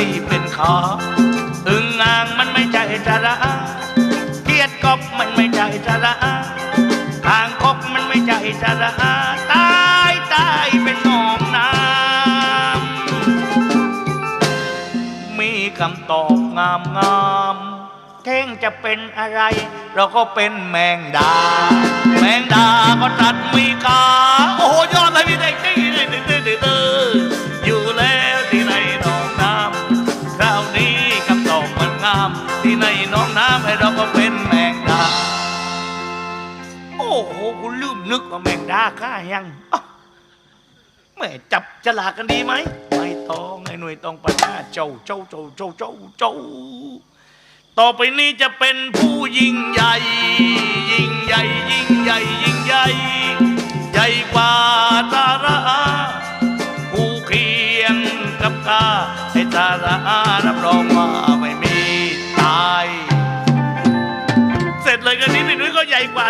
ตีเป็นขาอึงอ่างมันไม่ใจจระเกียดกบมันไม่ใจจระทางคกมันไม่ใจจระตายตายเป็นหนองน้ำมีคำตอบงามงามเท่งจะเป็นอะไร เราก็เป็นแมงดา แมงดาก็ตัดมีกา โอ้โหยอดเลยพี่เด็ก น้ำให้เราก็เป็นแมงดา โอ้โหกูลืมนึกว่าแมงดาข้ายังแม่จับฉลากกันดีไหม ไม่ต้องไอ้หน่วยต้องปัญหาเจ้าเจ้าเจ้าเจ้าเจ้าเจ้าต่อไปนี้จะเป็นผู้ยิ่งใหญ่ ยิ่งใหญ่ ยิ่งใหญ่ ยิ่งใหญ่ ใหญ่กว่าตาระผู้เคียงกับกาให้ตาระรับรองว่า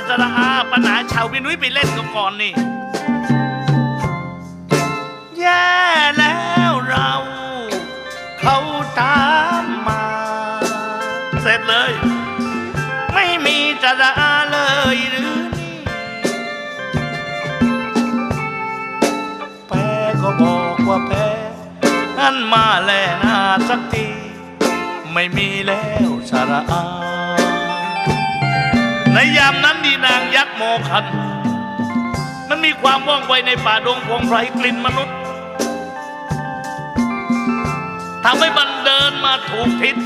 ยก็ใหญ่กว่าตาระอาปัญหาชาวพี่นุ้ยไปเล่นกันก่อนนี่ แย่แล้วเรา เขาตามมา เสร็จเลย ไม่มีจะระอาเลยหรือนี่แพ้ก็บอกว่าแพ้อันมาแลนาสักที ไม่มีแล้วสาระอา ในยามนั้นดีนางยักษ์โมคัน มันมีความว่องไวในป่าดงพงไพรกลิ่นมนุษย์ทำให้มันเดินมาถูกทิศ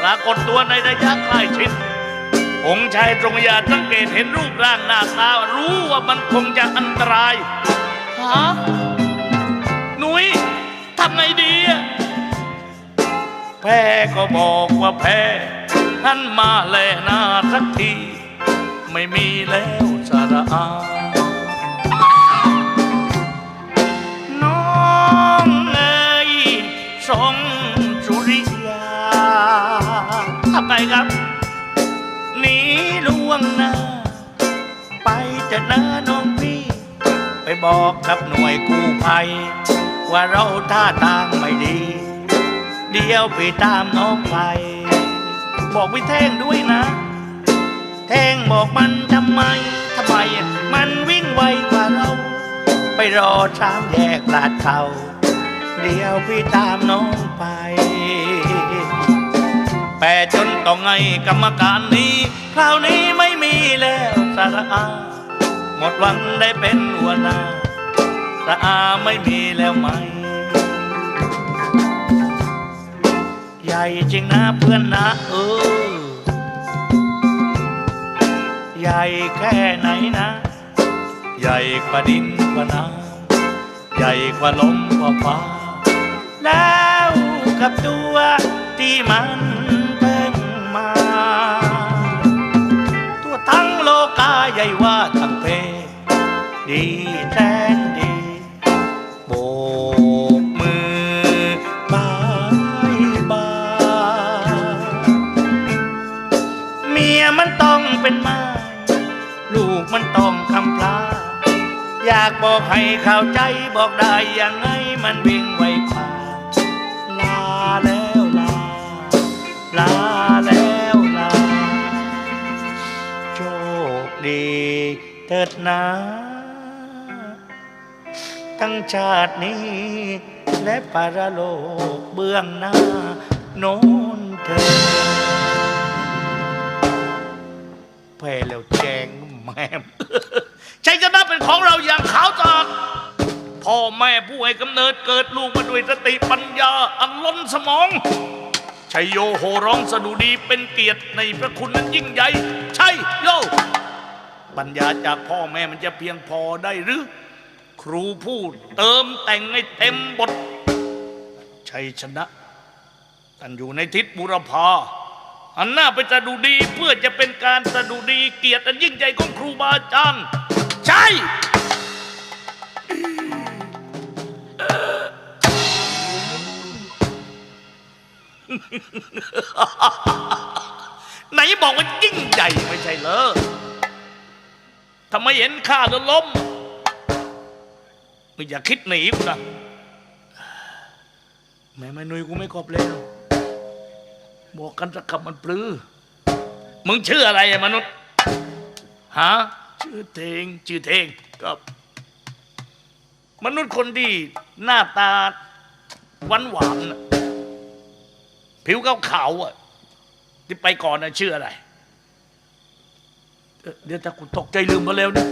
ปรากฏตัวในระยะใกล้ชิดองค์ชายตรงยาสังเกตเห็นรูปร่างหน้าตา รู้ว่ามันคงจะอันตรายฮะหนุยทำไงดี แพ้ก็บอกว่าแพ้ ท่นมาแลหน้าสักที ไม่มีแล้วสาระอาน้องเอ๋ยสงสุริยาทำไมครับหนีล่วงหน้า ไปจะนะน้องพี่ ไปบอกกับหน่วยกู้ภัย ว่าเราท่าทางไม่ดี เดี๋ยวไปตามน้องไป บอกพี่แท่งด้วยนะ แท่งบอกมันทำไมทำไมมันวิ่งไวกว่าเรา ไปรอชามแยกลาดเขาเดี๋ยวพี่ตามน้องไป แปรจนต้องไงกรรมการนี้ คราวนี้ไม่มีแล้วสาระอาหมดหวังได้เป็นหัวหน้าสาอาไม่มีแล้วไหม จริงนะเพื่อนนะเออ ใหญ่แค่ไหนนะ ใหญ่กว่าดินกว่าน้ำใหญ่กว่าลมกว่าฟ้า แล้วกับตัวที่มันเพ่งมา ตัวทั้งโลกาใหญ่ว่าทั้งเพดีแท ลูกมันต้องคำพลาอยากบอกให้เข้าใจบอกได้ยังไงมันวิ่งไวกว่าลาแล้วลา ลาแล้วลา โชคดีเถิดนะทั้งชาตินี้ และปรโลกเบื้องหน้า โน้นเธอแพ้แล้วแจง แม่ชัยชนะเป็นของเราอย่างขาวตาพ่อแม่ผู้ให้กำเนิดเกิดลูกมาด้วยสติปัญญาอันล้นสมองชัยโยโหร้องสดุดีเป็นเกียรติในพระคุณนั้นยิ่งใหญ่ใช่โยปัญญาจากพ่อแม่มันจะเพียงพอได้หรือ ครูพูดเติมแต่งให้เต็มบทชัยชนะท่านอยู่ในทิศบุรพา อันหน้าไปจะดูดีเพื่อจะเป็นการสะดุดีเกียรติอันยิ่งใหญ่ของครูบาอาจารย์ใช่ไหนบอกว่ายิ่งใหญ่ไม่ใช่เหรอทำไมเห็นข้าแล้วล้มไม่อย่าคิดหนีกูนะแม่ไม่นุยกูไม่กอบแล้ว บอกกันสักคำมันปลือ มึงชื่ออะไรอะมนุษย์ฮะชื่อเทงชื่อเทงครับมนุษย์คนที่หน้าตาหวานหวานๆน่ะผิวขาวๆอะที่ไปก่อนน่ะชื่ออะไรเอ่อเดี๋ยวถ้ากูตกใจลืมมาแล้วเนี่ย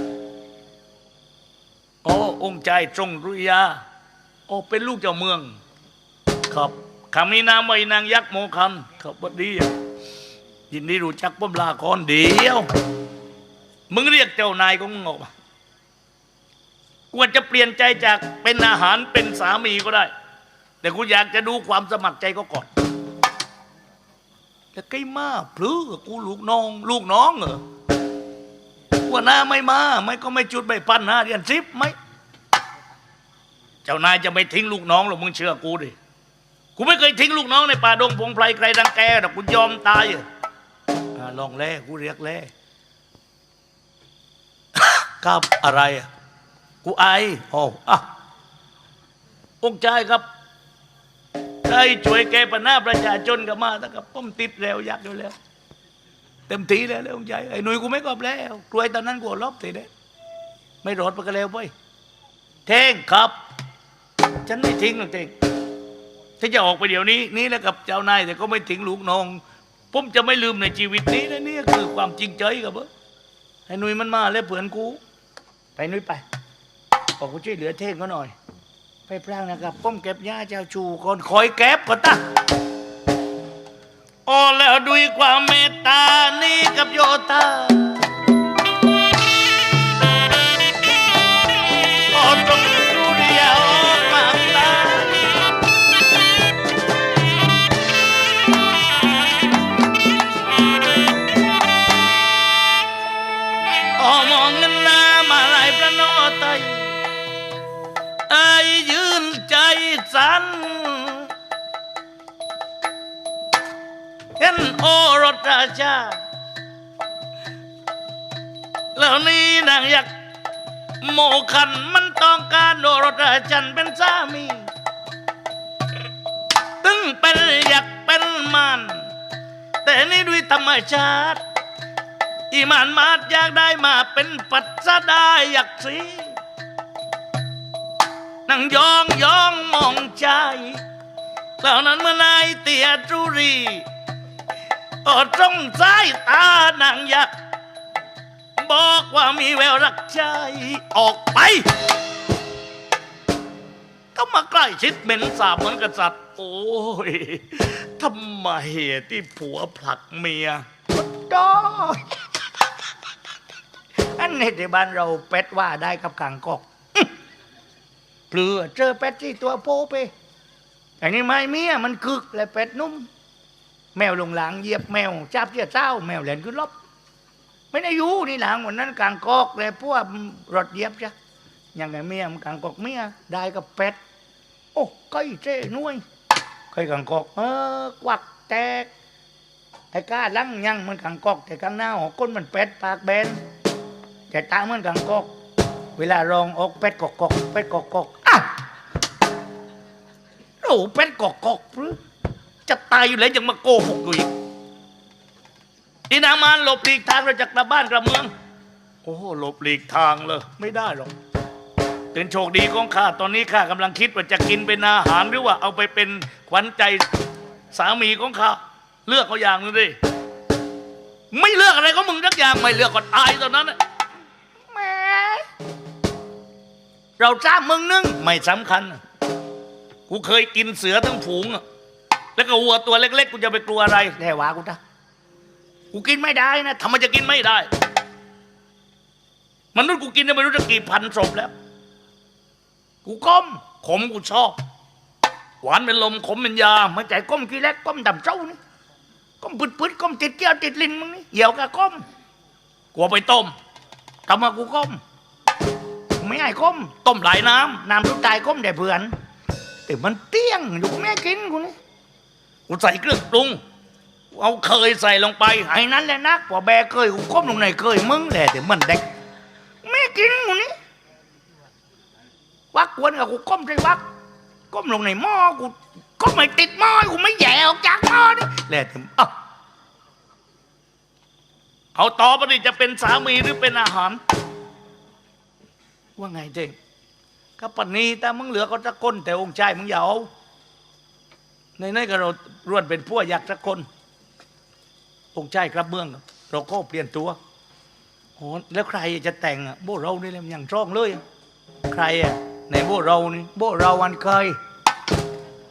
อ๋อองค์ใจตรงรุยาอ๋อเป็นลูกเจ้าเมือง ครับ คำนี้นามว่านางยักษ์โมคันครับบัดดีอะยินดีรู้จักป้อมลาก่อนเดียว มึงเรียกเจ้านายของมึงออกมาควรจะเปลี่ยนใจจากเป็นอาหารเป็นสามีก็ได้ แต่กูอยากจะดูความสมัครใจก็ก่อนแต่ใกล้มาพลือกูลูกน้อง ลูกน้องเหรอว่าหน้าไม่มาไม่ก็ไม่จุดไม่ปั้นหน้าเรียนซิปไหมเจ้านายจะไม่ทิ้งลูกน้องหรอกมึงเชื่อกูดิ กูไม่เคยทิ้งลูกน้องในป่าดงพงไพรใครดังแกหรอกกูยอมตายอะอ่ลองแล่กูเรียกแล่ครับอะไรอะกูไอโอ้อะองค์ชายครับใครช่วยแกปัญหาประชาชนกับมาแต่กับป้อมติดแล้วยักอยู่แล้ว เต็มทีแล้วแล้วองค์ชายไอ้หนุ่ยกูไม่กอบแล้วกลวยตอนนั้นกูลบทีเด้ไม่รอดไปกันแล้วไปเท่งครับ ฉันไม่ทิ้งหรอกเท่ง ถ้าจะออกไปเดี๋ยวนี้นี่แล้วกับเจ้านายแต่ก็ไม่ทิ้งลูกน้องผมจะไม่ลืมในชีวิตนี้นะนี่คือความจริงใจกับเอไอ้หนุ่ยมันมาแล้วเผื่อนกู ไปหนุ่ยไปบอกกูช่วยเหลือเท่งเขาหน่อย ไปพลางนะครับป้อมเก็บหญ้าเจ้าชูก่อนคอยแก็บก่อนตาโอ้แล้วด้วยความเมตตานี่กับโยตา สราแล้วนี่นางอยักโมคันมันต้องการโอรสราชันเป็นสามี ตึงเป็นอยักเป็นมัน แต่นี่ด้วยธรรมชาติ อีมันมาดอยากได้มาเป็นปัจจดายักสีนั่งยองยองมองใจแล้วนั้นเมื่อนายเตียจุรี อดตรงสายตานางยักษ์บอกว่ามีแววรักใจออกไป ก็มาใกล้ชิดเหม็นสาบเหมือนกษัตริย์ โอ้ยทำไมที่ผัวผลักเมียดออันนี้ที่บ้านเราเป็ดว่าได้กับขังกอกเปลือเจอเป็ดที่ตัวโปไปอย่างนี้ไม่เมียมันคึกและเป็ดนุ่ม แมวลงหลังเหยียบแมวจับเจ้าเจ้า แมวแหลนขึ้นลบไม่ได้อยู่นี่หลังวันนั้นกลางกอกเลยพวกรถเหยียบจ้ะอย่างไงเมียมันกลางกอกเมียได้กับเป็ดโอ้ก้อยเจ้นุ่ยก้อยกลางกอกเออกวักแตกไอ้ก้าลังยังมันกลางกอก แต่กลางหน้าหอกก้นมันเป็ดปากแบนแต่ตาเหมือนกลางกอก เวลารองออกเป็ดกอกกอกเป็ดกอกกอกอ้าวโอ้เป็ดกอกกอกหรือ จะตายอยู่แล้วยังมาโกหกอยู่อีกอีนางมารหลบหลีกทางเราจากกลับบ้านกลับเมือง โอ้หลบหลีกทางเลย ไม่ได้หรอกเป็นโชคดีของข้าตอนนี้ข้ากำลังคิดว่าจะกินเป็นอาหารหรือว่าเอาไปเป็นขวัญใจสามีของข้าเลือกเอาอย่างหนึงดิไม่เลือกอะไรก็มึงสักอย่างไม่เลือกก็ตายตอนนั้นแหมเราจ้างมึงนึงไม่สำคัญกูเคยกินเสือทั้งฝูงอะ แล้วก็วัวตัวเล็กๆกูจะไปกลัวอะไรแน่วากูจ้ะกูกินไม่ได้นะทำไมจะกินไม่ได้มนุษย์กูกินได้ไม่รู้จะกี่พันศพแล้ว กูก้มขมกูชอบ หวานเป็นลมขมเป็นยาไม่ใจก้มกี่แรกก้มดำเจ้านี่ก้มปืดๆก้มติดเกี้ยวติดลิ้นมึงนี่เหี่ยวกับก้มกูเอาไปต้มทำมากูก้มไม่ให้ก้มต้มหลายน้ำน้ำทุกตายก้มได้เพื่อนแต่มันเตี้ยงอยู่กูไม่ให้กินกูนี่ กูใส่เครื่องปรุงเอาเคยใส่ลงไปไอ้นั้นแหละนักพอแบเคยกูก้มลงในเคยมึงแหละแต่มันเด็กไม่กินกูนี่วักกวนกับกูก้มใส่วักก้มลงในหม้อกูก้มก็ไม่ติดหม้อกูไม่แย่ออกจากหม้อนี่แหละถึงอ้าวเอาต่อไปดิจะเป็นสามีหรือเป็นอาหาร ว่าไงเจ๊งก็ปานนีแต่มึงเหลือก็จะก้นแต่องค์ชายมึงอย่าเอา ในนั้นก็เราร่วนเป็นพวกอยากสักคนองค์ชายครับเมือง เราก็เปลี่ยนตัวโอ้แล้วใครจะแต่งอะโบเรานี่เลยมันอย่างช่องเลย ใครอะในโบเรานี่โบเราวันเคย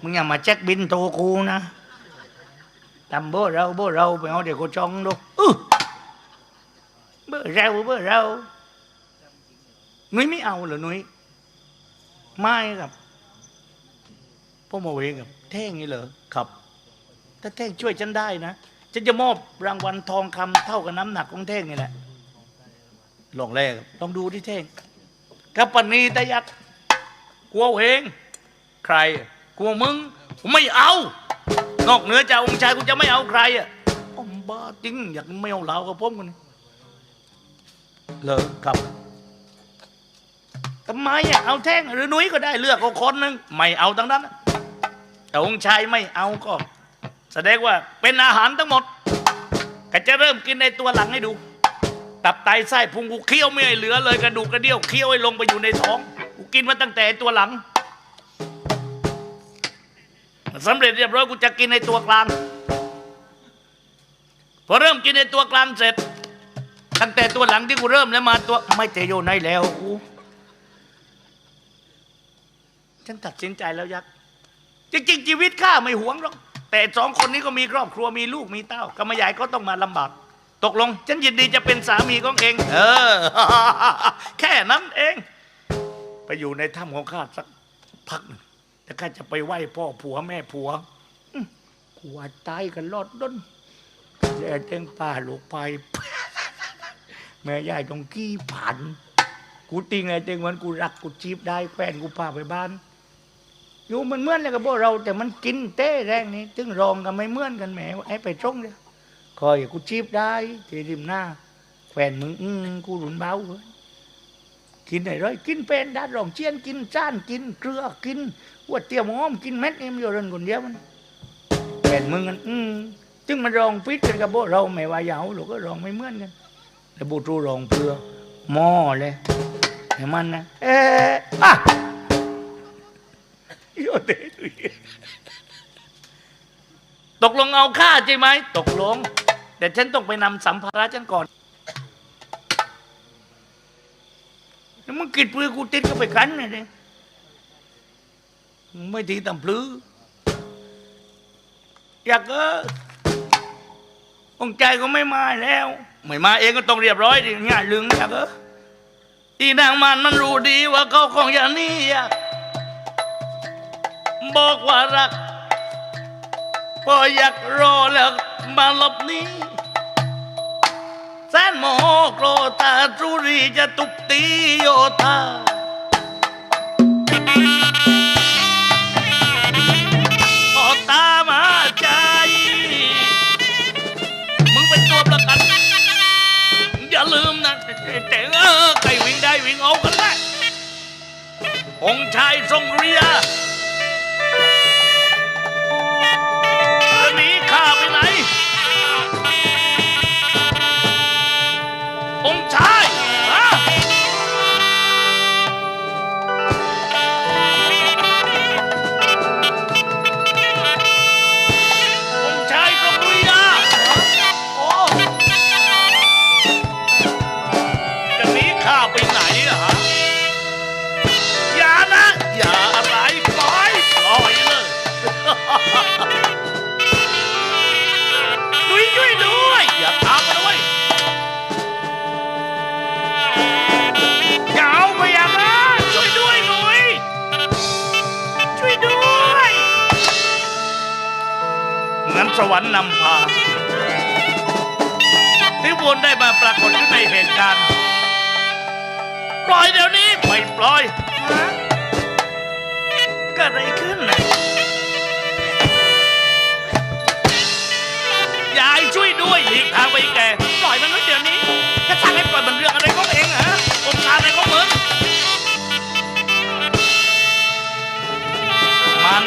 มึงอย่ามาแจ็คบินโตกูนะทำโบเราโบเราไปเอาเดี๋ยวกูจองดูอื้อเบอเราเบอเรานุ้ยไม่เอาเหรอนุ้ยไม่ครับพ่อมเวงกับ แท่งนี่เหรอครับถ้าแท่งช่วยฉันได้นะฉันจะมอบรางวัลทองคำเท่ากับน้ำหนักของแท่งนี่แหละลองแรกลองดูที่แท่งกับปณีตะยักกลัวเองใครกลัวมึงไม่เอา นอกเหนือจากองค์ชายกูจะไม่เอาใครอะอมบ้าจริงอยากไม่เอาเหลากับผมกันนี่เลิกครับทำไมอะเอาแท่งหรือนุ้ยก็ได้เลือกเอาคนหนึ่งไม่เอาทั้งนั้น แต่องค์ชายไม่เอาก็ แสดงว่าเป็นอาหารทั้งหมด ก็จะเริ่มกินในตัวหลังให้ดู ตับไตไส้พุงกูเคี้ยวไม่เหลือเลยกระดูกกระเดี่ยวเคี้ยวให้ลงไปอยู่ในท้องกูกินมาตั้งแต่ตัวหลังสำเร็จเรียบร้อยกูจะกินในตัวกลาง พอเริ่มกินในตัวกลางเสร็จ ตั้งแต่ตัวหลังที่กูเริ่มแล้วมาตัวไม่เตโยในแล้วกูฉันตัดสินใจแล้วยักษ์ จริงๆชีวิตข้าไม่หวงหรอกแต่สองคนนี้ก็มีครอบครัวมีลูกมีเต้าก็ไม่ใหญ่ก็ต้องมาลำบากตกลง ฉันยินดีจะเป็นสามีของเอง เออ แค่นั้นเอง ไปอยู่ในถ้ำของข้าสักพักหนึ่งแต่ข้าจะไปไหว้พ่อผัวแม่ผัวอื้อกูว่าตายกันรอดด้นแต่เต็งป่าลูกไป แม่ยายต้องกี้ผัน กูติงไอ้เต็งวันกูรักกูจีบได้แฟนกูพาไปบ้าน อยู่มันเหมือนเลยกับพวกเรา แต่มันกินเต้แรงนี้ถึงรองกันไม่เหมือนกันแหมไอ้ไปตรงเลยคอยกูจีบได้ที่ริมหน้าแฟนมึงอืกูหลุนเบาเลยกินไหนร้อยกินเป็นดัดรองเชียนกินจ้านกินเกลือกินหัวเตี้ยมอมกินเม็ดเอ็มอยู่เรนคนเดียวมันแฟนมึงกันอืมจึงมันรองพิษกันกับพวกเราไม่ว่าเหยาหรอกก็รองไม่เหมือนกันแล้วบูตรูรองเพื่อหม้อเลยแต่มันนะเอ๊ะอะ ตกลงเอาค่าใช่ไหม ตกลง แต่ฉันต้องไปนำสัมภาระฉันก่อนแล้วมึงกิดปืนกูติดก็ไปกันนะเนี่ยไม่ทีตำพลือ อยากเออองค์ใจก็ไม่มาแล้ว ไม่มาเองก็ต้องเรียบร้อยดิง่ายลึงอยากเอออีนางมันมันรู้ดีว่าเขาของอย่างนี้อยาก บอกว่ารัก พออยากรอแล้วมาหลบนี้แสนโมโหโกรธตาจุรีจะตุบตีโยธาพอตามาใจ มึงเป็นตัวประกัน อย่าลืมนะแต่เออใครวิ่งได้วิ่งเอากันได้องชายทรงเรีย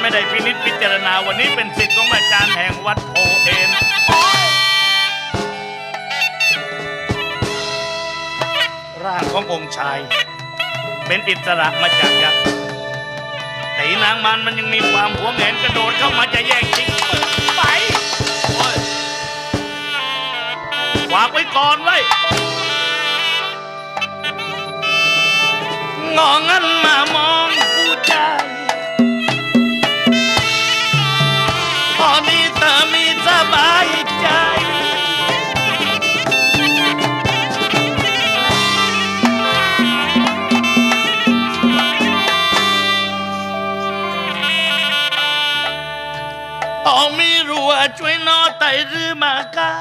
ไม่ได้พินิจพิจารณาวันนี้เป็นสิทธิ์ของอาจารย์แห่งวัดโพเอนร่างขององค์ชาย เป็นอิสระมาจากยักษ์แต่นางมันมันยังมีความหวงแหนกระโดดเข้ามาจะแย่งชิงไปวางไว้ก่อนไว้งองันมามองผู้ใจพ หรือมากา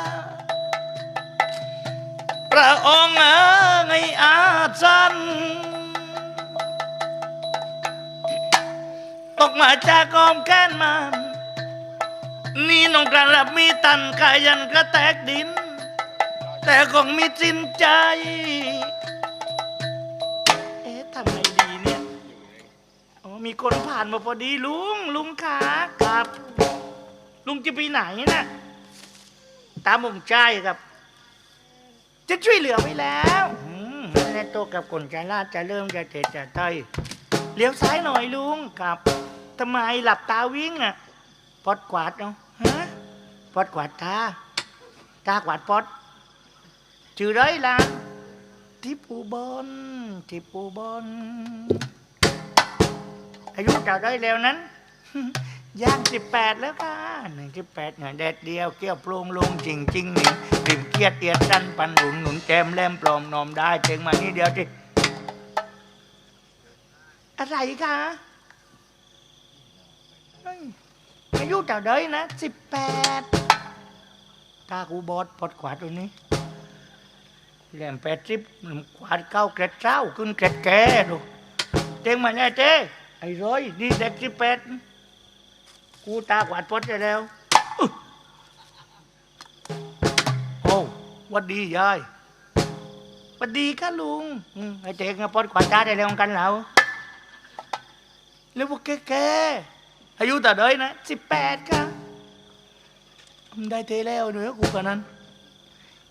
พระองค์เอ๋ยอาจันตกมาจากกอมแก้นมันนี่น้องกระลับมีตันกายันกระแตกดิน แต่คงมีจินใจ เอ๊ะทำไงดีเนี่ยอ๋อมีคนผ่านมาพอดีลุงลุงขาครับ ลุงจะไปไหนน่ะ ตามผมใจครับ จะช่วยเหลือไว้แล้วอืมแน่โตกับคนจะลาดจะเริ่มจะเตะจะเตยเลี้ยวซ้ายหน่อยลุงครับทำไมหลับตาวิ่งอะปอดกวาดเนาะฮะปอดกวาดตาตากวาดปอดชื่อไรล่ะทิปูบอนทิปูบอนอายุเท่าไรแล้วนั้น ย่างสิบแปดแล้วค่ะหนึ่งสิบแปดเนี่ยแดดเดียวเกี้ยวโปร่งลงจริงจริงๆนี่ริมเกียดเอียดดันปันหนุนหนุนแจมแลมปลอมนอมได้เจงมานี่เดียวที่อะไรคะเฮ้ยอายุเท่าไดนะสิบแปดตากูบอดปอดขวาตัวนี้แหลมแปดสิบขวาเก้าเกร็ดเจ้าขึ้นเกร็ดแก่ดูเจงมาเนี่เจ้ไอ้ร้อยนี่เด็กสิบแปด กูตากวาดพดได้แล้วโอ้วัดดียายวัดดีค่ะลุงอืมไอ้เจ๊งกับพดกวาดตาได้แล้วกันแล้วแล้วพวกแก่ๆอายุต่าเดยนะสิบแปดค่ะได้เทแล้วเนื้อกูกันนั้น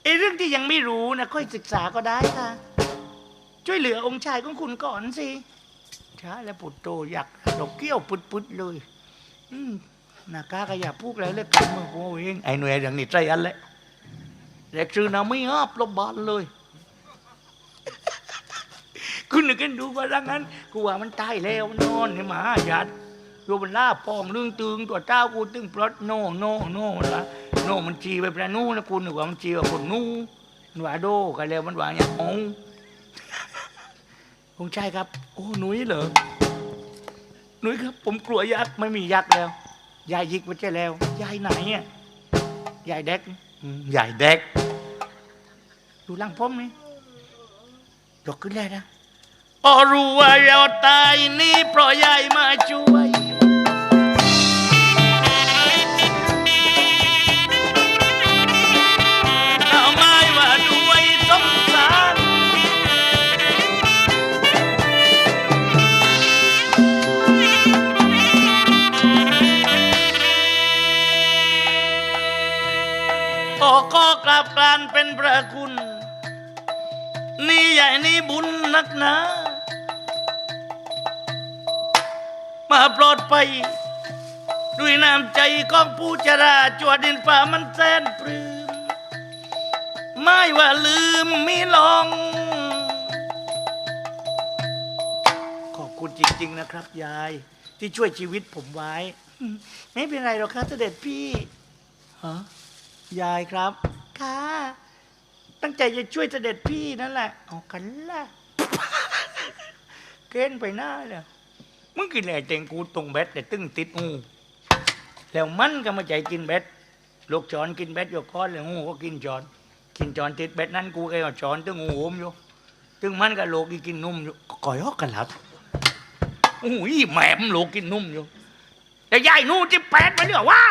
ไอ้เรื่องที่ยังไม่รู้นะค่อยศึกษาก็ได้ค่ะ ช่วยเหลือองค์ชายของคุณก่อนสิช้าแล้วปุตโตอยากดอกเกี้ยวปุดๆเลย น้ากากก็อย่าพูดแล้วเล็กกันมึงกูเองไอ้หน่วยอย่างนี้ใจอันแหละเด็กชื่อนาไม่อับลบบานเลยคุณนึกกันดูว่าดังนั้นกูว่ามันตายแล้วนอนในหมาหยาดโยมันล่าปองเรื่องตึงตัวเจ้ากูตึงปลดโนโนโนละโนมันจีไปประนูนะคุณนึกว่ามันจีว่าคนนู้มันว่าโดกันแล้วมันว่าอย่างอ๋องคงใช่ครับ โอ้หนุ่ยเหรอห นุ่ยครับ ผมกลัวยักษ์ไม่มียักษ์แล้ว ยายยิกไว้ใช่แล้ว ยายไหนอะยายเด็กอืมยายเด็กดูหลังผมนี่ยกขึ้นเลยนะอ๋อรู้ว่าเราตายนี่เพราะยายมาช่วย คุณ นี่ใหญ่นี่บุญนักหนามาปลอดภัยด้วยน้ำใจของผู้จราจวดดินฟ้ามันแสนปลื้มไม่ว่าลืมมีลอง ขอบคุณจริง ๆ นะครับ ยาย ที่ช่วยชีวิตผมไว้ ไม่เป็นไรหรอกครับเสด็จพี่ฮะยายครับ ค่ะ ตั้งใจจะช่วยเสด็จพี่นั่นแหละเอากันละเกณฑ์ไปหน้าเลยมึงกินอะไรเต็งกูตรงเบ็ดแต่ตึ้งติดงูแล้วมันก็มาใจกินเบ็ดลูกจอนกินเบ็ดอยู่ก้อนแล้วงูก็กินจอนกินจอนติดเบ็ดนั้นกูก็เอาจอนตึ้งงูโหมอยู่ตึ้งมันก็โลกีกินนุ่มอยู่ก่อยฮอกกันแล้วโอ้ยแหม่มโลกกินนุ่มอยู่แต่ยายนู่นที่แปดมาเนี่ยว่า